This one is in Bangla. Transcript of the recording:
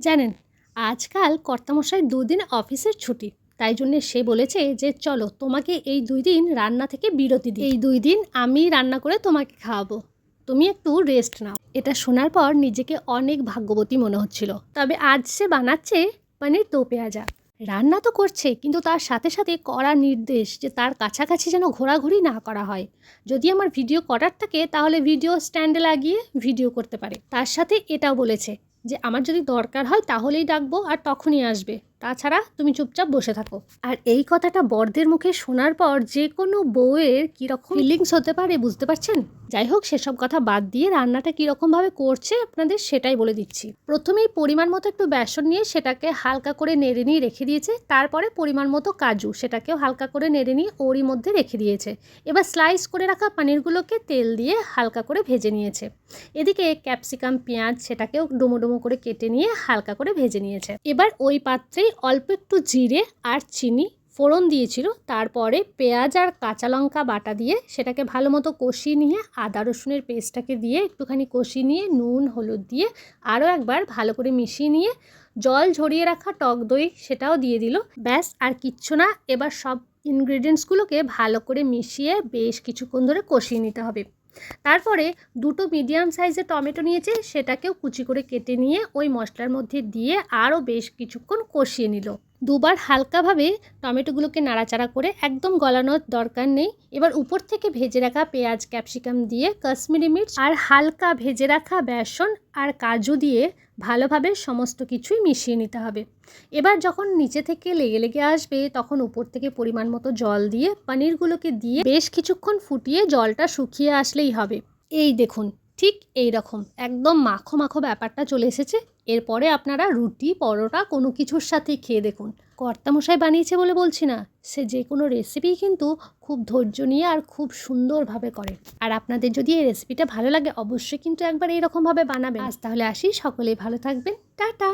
জানেন, আজকাল কর্তামশাই দুদিন অফিসের ছুটি, তাই জন্যে সে বলেছে যে, চলো, তোমাকে এই দুই দিন রান্না থেকে বিরতি দিই। এই দুই দিন আমি রান্না করে তোমাকে খাওয়াবো। তুমি একটু রেস্ট নাও। এটা শোনার পর নিজেকে অনেক ভাগ্যবতী মনে হচ্ছিল। তবে আজ সে বানাচ্ছে পনির দো পেঁয়াজা। রান্না তো করছে, কিন্তু তার সাথে সাথে করা নির্দেশ যে, তার কাছাকাছি যেন ঘোরাঘুরি না করা হয়। যদি আমার ভিডিও করার থাকে, তাহলে ভিডিও স্ট্যান্ডে লাগিয়ে ভিডিও করতে পারে। তার সাথে এটাও বলেছে যে আমার যদি দরকার হয় তাহলেই ডাকবো আর তখনই আসবে। তাছাড়া তুমি চুপচাপ বসে থাকো। আর এই কথাটা বরদের মুখে শোনার পর যে কোনো বউয়ের কীরকম ফিলিংস হতে পারে বুঝতে পারছেন? যাই হোক, সেসব কথা বাদ দিয়ে রান্নাটা কীরকমভাবে করছে আপনাদের সেটাই বলে দিচ্ছি। প্রথমেই পরিমাণ মতো একটু বেসন নিয়ে সেটাকে হালকা করে নেড়ে নিয়ে রেখে দিয়েছে। তারপরে পরিমাণ মতো কাজু সেটাকেও হালকা করে নেড়ে নিয়ে ওরই মধ্যে রেখে দিয়েছে। এবার স্লাইস করে রাখা পানিরগুলোকে তেল দিয়ে হালকা করে ভেজে নিয়েছে। এদিকে ক্যাপসিকাম পেঁয়াজ সেটাকেও ডুমো ডুমো করে কেটে নিয়ে হালকা করে ভেজে নিয়েছে। এবার ওই পাত্রেই অল্প একটু জিরে আর চিনি ফোড়ন দিয়েছিল। তারপরে পেঁয়াজ আর কাঁচা লঙ্কা বাটা দিয়ে সেটাকে ভালো মতো কষিয়ে নিয়ে আদা রসুনের পেস্টটাকে দিয়ে একটুখানি কষিয়ে নিয়ে নুন, হলুদ দিয়ে আরও একবার ভালো করে মিশিয়ে নিয়ে জল ঝরিয়ে রাখা টক দই সেটাও দিয়ে দিল। ব্যাস, আর কিচ্ছু না। এবার সব ইনগ্রিডিয়েন্টসগুলোকে ভালো করে মিশিয়ে বেশ কিছুক্ষণ ধরে কষিয়ে নিতে হবে। তারপরে দুটো মিডিয়াম সাইজের টমেটো নিয়েছে, সেটাকেও কুচি করে কেটে নিয়ে ওই মশলার মধ্যে দিয়ে আরও বেশ কিছুক্ষণ কষিয়ে নিল। দুবার হালকাভাবে টমেটোগুলোকে নাড়াচাড়া করে একদম গলানোর দরকার নেই। এবার উপর থেকে ভেজে রাখা পেঁয়াজ, ক্যাপসিকাম দিয়ে কাশ্মীরি মির্চ আর হালকা ভেজে রাখা বেসন আর কাজু দিয়ে ভালোভাবে সমস্ত কিছুই মিশিয়ে নিতে হবে। এবার যখন নিচে থেকে লেগে লেগে আসবে, তখন উপর থেকে পরিমাণ মতো জল দিয়ে পনিরগুলোকে দিয়ে বেশ কিছুক্ষণ ফুটিয়ে জলটা শুকিয়ে আসলেই হবে। এই দেখুন ঠিক এই রকম একদম মাখো মাখো ব্যাপারটা চলে এসেছে। এরপরে আপনারা রুটি, পরোটা, কোনো কিছুর সাথে খেয়ে দেখুন। কর্তামশাই বানিয়েছে বলে বলছি না। সে যে কোনো রেসিপি কিন্তু খুব ধৈর্য নিয়ে আর খুব সুন্দরভাবে করে। আর আপনাদের যদি এই রেসিপিটা ভালো লাগে, অবশ্যই কিন্তু একবার এইরকমভাবে বানাবেন। আজ তাহলে আসি। সকলেই ভালো থাকবেন। টাটা!